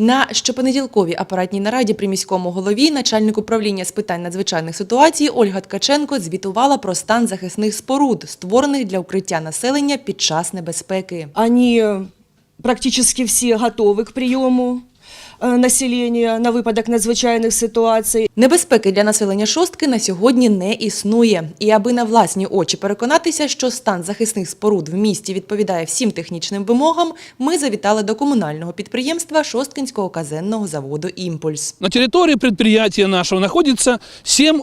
На щопонеділковій апаратній нараді при міському голові начальник управління з питань надзвичайних ситуацій Ольга Ткаченко звітувала про стан захисних споруд, створених для укриття населення під час небезпеки. Ані практично практически готові к приему э, населения на випадок надзвичайних ситуацій. Небезпеки для населення шостки на сьогодні не існує. І аби на власні очі переконатися, що стан захисних споруд в місті відповідає всім технічним вимогам, ми завітали до комунального підприємства Шосткинського казенного заводу Імпульс. На территории предприятия нашего находится 7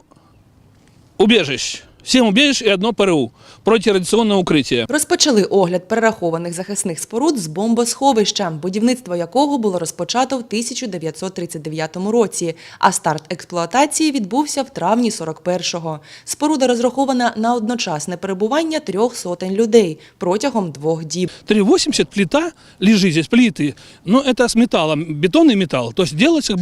убежищ. 7 убежищ и одно ПРУ, протирадиационное укрытие. Розпочали огляд перерахованих захисних споруд з бомбосховища, будівництво якого було розпочато в 1939 році, а старт експлуатації відбувся в травні 41-го. Споруда розрахована на одночасне перебування трьох сотень людей протягом двох діб. 3,80 плита лежит здесь, плиты. Но это с металлом, бетонный металл. То есть делается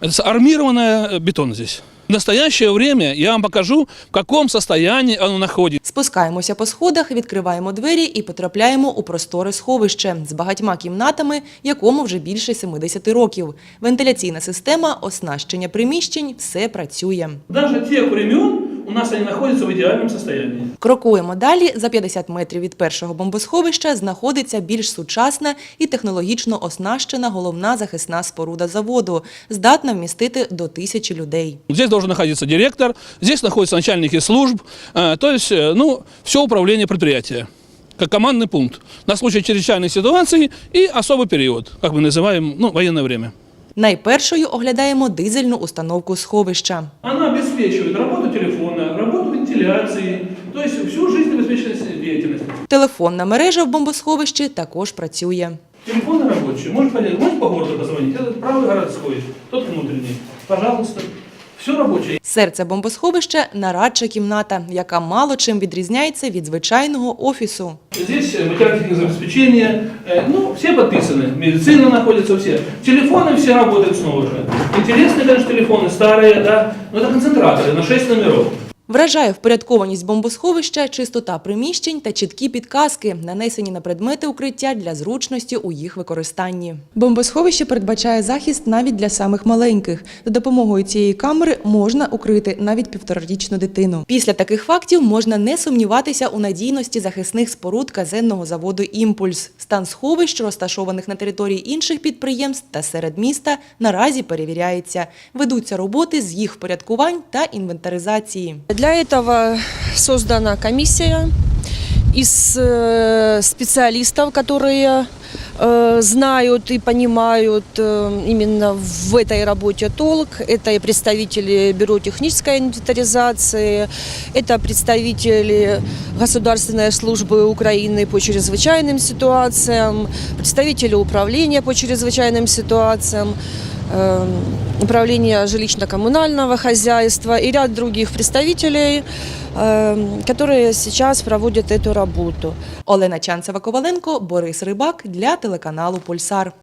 как бомбоубежище, э, э, это армированное бетон здесь. В настоящее время я вам покажу, в каком состоянии оно находится. Спускаємося по сходах, відкриваємо двері і потрапляємо у просторе сховище з багатьма кімнатами, якому вже більше 70 років. Вентиляційна система, оснащення приміщень – все працює. Даже тех времен у нас они находятся в идеальном состоянии. Крокуємо далі. За 50 метрів від першого бомбосховища знаходиться більш сучасна і технологічно оснащена головна захисна споруда заводу, здатна вмістити до тисячі людей. Здесь должен находиться директор, здесь находятся начальники служб, э, то есть, э, ну, все управление предприятия, как командный пункт на случай чрезвычайной ситуации и особый период, как мы называем, ну, военное время. Найпершою оглядаємо дизельну установку сховища. Вона обеспечивает роботу телефона, роботу вентиляції, тобто всю жизнеобеспеченность деятельности. Телефонна мережа в бомбосховищі також працює. Телефон робочий, може по городу позвонить, правий городський, тут тот внутренний, пожалуйста, все рабочее. Серце бомбосховища – нарадча кімната, яка мало чим відрізняється від звичайного офісу. Здесь э, материально-техническое забеспечение, э, ну, все подписаны, медицина находится, все. Телефоны все работают снова же. Интересные, конечно, телефоны, старые, да, но это концентраторы на 6 номеров. Вражає впорядкованість бомбосховища, чистота приміщень та чіткі підказки, нанесені на предмети укриття для зручності у їх використанні. Бомбосховище передбачає захист навіть для самих маленьких. За допомогою цієї камери можна укрити навіть півторарічну дитину. Після таких фактів можна не сумніватися у надійності захисних споруд казенного заводу Імпульс. Стан сховищ, розташованих на території інших підприємств та серед міста, наразі перевіряється. Ведуться роботи з їх впорядкувань та інвентаризації. Для этого создана комиссия из э, специалистов, которые э, знают и понимают э, именно в этой работе толк. Это и представители Бюро технической инвентаризации, это представители Государственной службы Украины по чрезвычайным ситуациям, представители управления по чрезвычайным ситуациям, управления жилищно-коммунального хозяйства и ряд других представителей, э, которые сейчас проводят эту работу. Олена Чанцева-Коваленко, Борис Рибак для телеканалу Пульсар.